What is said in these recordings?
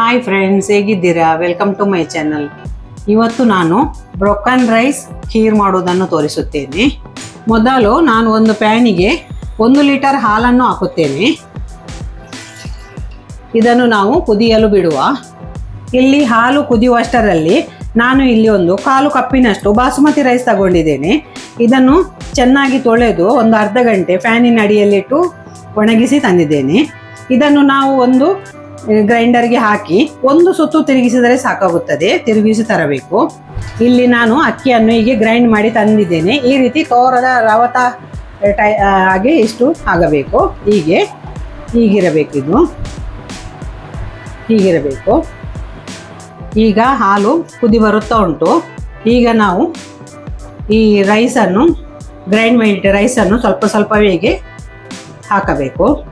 Hi friends ಹೇಗಿದ್ದೀರಾ? Welcome to my channel ಇವತ್ತು ನಾನು ಬ್ರೊಕನ್ ರೈಸ್ ಖೀರ್ ಮಾಡೋದನ್ನು ತೋರಿಸುತ್ತೇನೆ. ಮೊದಲು ನಾನು ಒಂದು ಪ್ಯಾನಿಗೆ ಒಂದು ಲೀಟರ್ ಹಾಲನ್ನು ಹಾಕುತ್ತೇನೆ. ಇದನ್ನು ನಾವು ಕುದಿಯಲು ಬಿಡುವ. ಇಲ್ಲಿ ಹಾಲು ಕುದಿಯುವಷ್ಟರಲ್ಲಿ ನಾನು ಇಲ್ಲಿ ಒಂದು ಕಾಲು ಕಪ್ಪಿನಷ್ಟು ಬಾಸುಮತಿ ರೈಸ್ ತಗೊಂಡಿದ್ದೇನೆ. ಇದನ್ನು ಚೆನ್ನಾಗಿ ತೊಳೆದು ಒಂದು ಅರ್ಧ ಗಂಟೆ ಫ್ಯಾನಿನ ಅಡಿಯಲ್ಲಿಟ್ಟು ಒಣಗಿಸಿ ತಂದಿದ್ದೇನೆ. ಇದನ್ನು ನಾವು ಒಂದು ಗ್ರೈಂಡರ್ಗೆ ಹಾಕಿ ಒಂದು ಸುತ್ತು ತಿರುಗಿಸಿದರೆ ಸಾಕಾಗುತ್ತದೆ. ತಿರುಗಿಸಿ ತರಬೇಕು. ಇಲ್ಲಿ ನಾನು ಅಕ್ಕಿಯನ್ನು ಹೀಗೆ ಗ್ರೈಂಡ್ ಮಾಡಿ ತಂದಿದ್ದೇನೆ. ಈ ರೀತಿ ತೋರದ ರವತ ಟೈ ಹಾಗೆ ಇಷ್ಟು ಆಗಬೇಕು. ಹೀಗೆ, ಹೀಗಿರಬೇಕು ಇದು. ಹೀಗಿರಬೇಕು. ಈಗ ಹಾಲು ಕುದಿ ಬರುತ್ತಾ ಉಂಟು. ಈಗ ನಾವು ಈ ರೈಸನ್ನು ಗ್ರೈಂಡ್ ಮಾಡಿಟ್ಟ ರೈಸನ್ನು ಸ್ವಲ್ಪ ಸ್ವಲ್ಪ ಹೀಗೆ ಹಾಕಬೇಕು.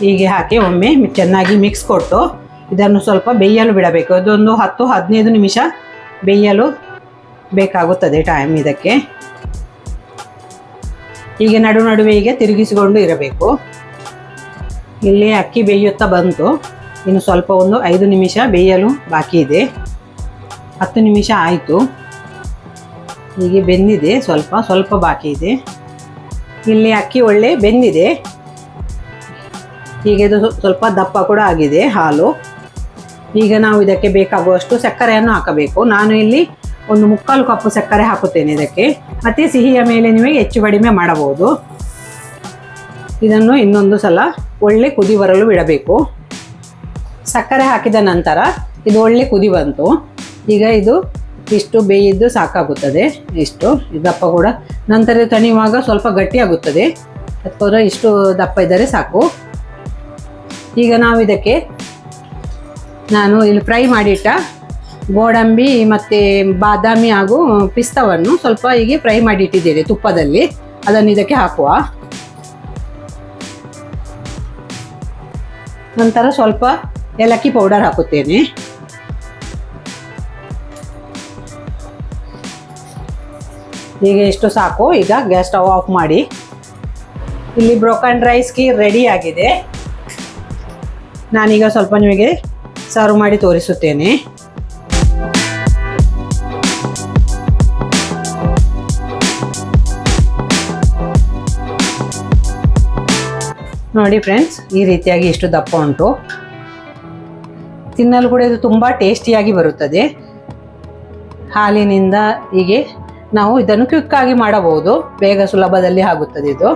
ಹೀಗೆ ಹಾಕಿ ಒಮ್ಮೆ ಚೆನ್ನಾಗಿ ಮಿಕ್ಸ್ ಕೊಟ್ಟು ಇದನ್ನು ಸ್ವಲ್ಪ ಬೇಯಲು ಬಿಡಬೇಕು. ಇದೊಂದು ಹತ್ತು, ಹದಿನೈದು ನಿಮಿಷ ಬೇಯಲು ಬೇಕಾಗುತ್ತದೆ ಟೈಮ್ ಇದಕ್ಕೆ. ಹೀಗೆ ನಡು ನಡುವೆ ಹೀಗೆ ತಿರುಗಿಸಿಕೊಂಡು ಇರಬೇಕು. ಇಲ್ಲಿ ಅಕ್ಕಿ ಬೇಯುತ್ತಾ ಬಂತು. ಇನ್ನು ಸ್ವಲ್ಪ ಒಂದು ಐದು ನಿಮಿಷ ಬೇಯಲು ಬಾಕಿ ಇದೆ. ಹತ್ತು ನಿಮಿಷ ಆಯಿತು. ಹೀಗೆ ಬೆಂದಿದೆ. ಸ್ವಲ್ಪ ಸ್ವಲ್ಪ ಬಾಕಿ ಇದೆ. ಇಲ್ಲಿ ಅಕ್ಕಿ ಒಳ್ಳೆ ಬೆಂದಿದೆ. ಹೀಗೆ ಇದು ಸ್ವಲ್ಪ ದಪ್ಪ ಕೂಡ ಆಗಿದೆ ಹಾಲು. ಈಗ ನಾವು ಇದಕ್ಕೆ ಬೇಕಾಗುವಷ್ಟು ಸಕ್ಕರೆಯನ್ನು ಹಾಕಬೇಕು. ನಾನು ಇಲ್ಲಿ ಒಂದು ಮುಕ್ಕಾಲು ಕಪ್ಪು ಸಕ್ಕರೆ ಹಾಕುತ್ತೇನೆ ಇದಕ್ಕೆ. ಮತ್ತು ಸಿಹಿಯ ಮೇಲೆ ನಿಮಗೆ ಹೆಚ್ಚು ಕಡಿಮೆ ಮಾಡಬಹುದು. ಇದನ್ನು ಇನ್ನೊಂದು ಸಲ ಒಳ್ಳೆ ಕುದಿ ಬರಲು ಬಿಡಬೇಕು. ಸಕ್ಕರೆ ಹಾಕಿದ ನಂತರ ಇದು ಒಳ್ಳೆ ಕುದಿ ಬಂತು. ಈಗ ಇದು ಇಷ್ಟು ಬೇಯಿದ್ದು ಸಾಕಾಗುತ್ತದೆ. ಇಷ್ಟು ದಪ್ಪ ಕೂಡ. ನಂತರ ತಣಿಯುವಾಗ ಸ್ವಲ್ಪ ಗಟ್ಟಿಯಾಗುತ್ತದೆ. ಅದಕ್ಕೋಸ್ಕರ ಇಷ್ಟು ದಪ್ಪ ಇದ್ದರೆ ಸಾಕು. ಈಗ ನಾವು ಇದಕ್ಕೆ ನಾನು ಇಲ್ಲಿ ಫ್ರೈ ಮಾಡಿಟ್ಟ ಗೋಡಂಬಿ ಮತ್ತು ಬಾದಾಮಿ ಹಾಗೂ ಪಿಸ್ತವನ್ನು ಸ್ವಲ್ಪ ಹೀಗೆ ಫ್ರೈ ಮಾಡಿಟ್ಟಿದ್ದೇನೆ ತುಪ್ಪದಲ್ಲಿ. ಅದನ್ನು ಇದಕ್ಕೆ ಹಾಕುವ. ನಂತರ ಸ್ವಲ್ಪ ಏಲಕ್ಕಿ ಪೌಡರ್ ಹಾಕುತ್ತೇನೆ. ಈಗ ಎಷ್ಟು ಸಾಕು. ಈಗ ಗ್ಯಾಸ್ ಸ್ಟವ್ ಆಫ್ ಮಾಡಿ. ಇಲ್ಲಿ ಬ್ರೋಕನ್ ರೈಸ್ ಕೀರ್ ರೆಡಿ ಆಗಿದೆ. ನಾನೀಗ ಸ್ವಲ್ಪ ನಿಮಗೆ ಸರ್ವ್ ಮಾಡಿ ತೋರಿಸುತ್ತೇನೆ. ನೋಡಿ ಫ್ರೆಂಡ್ಸ್ ಈ ರೀತಿಯಾಗಿ ಇಷ್ಟು ದಪ್ಪ ಉಂಟು. ತಿನ್ನಲು ಕೂಡ ಇದು ತುಂಬ ಟೇಸ್ಟಿಯಾಗಿ ಬರುತ್ತದೆ. ಹಾಲಿನಿಂದ ಹೀಗೆ ನಾವು ಇದನ್ನು ಕ್ವಿಕ್ಕಾಗಿ ಮಾಡಬಹುದು. ಬೇಗ ಸುಲಭದಲ್ಲಿ ಆಗುತ್ತದೆ ಇದು.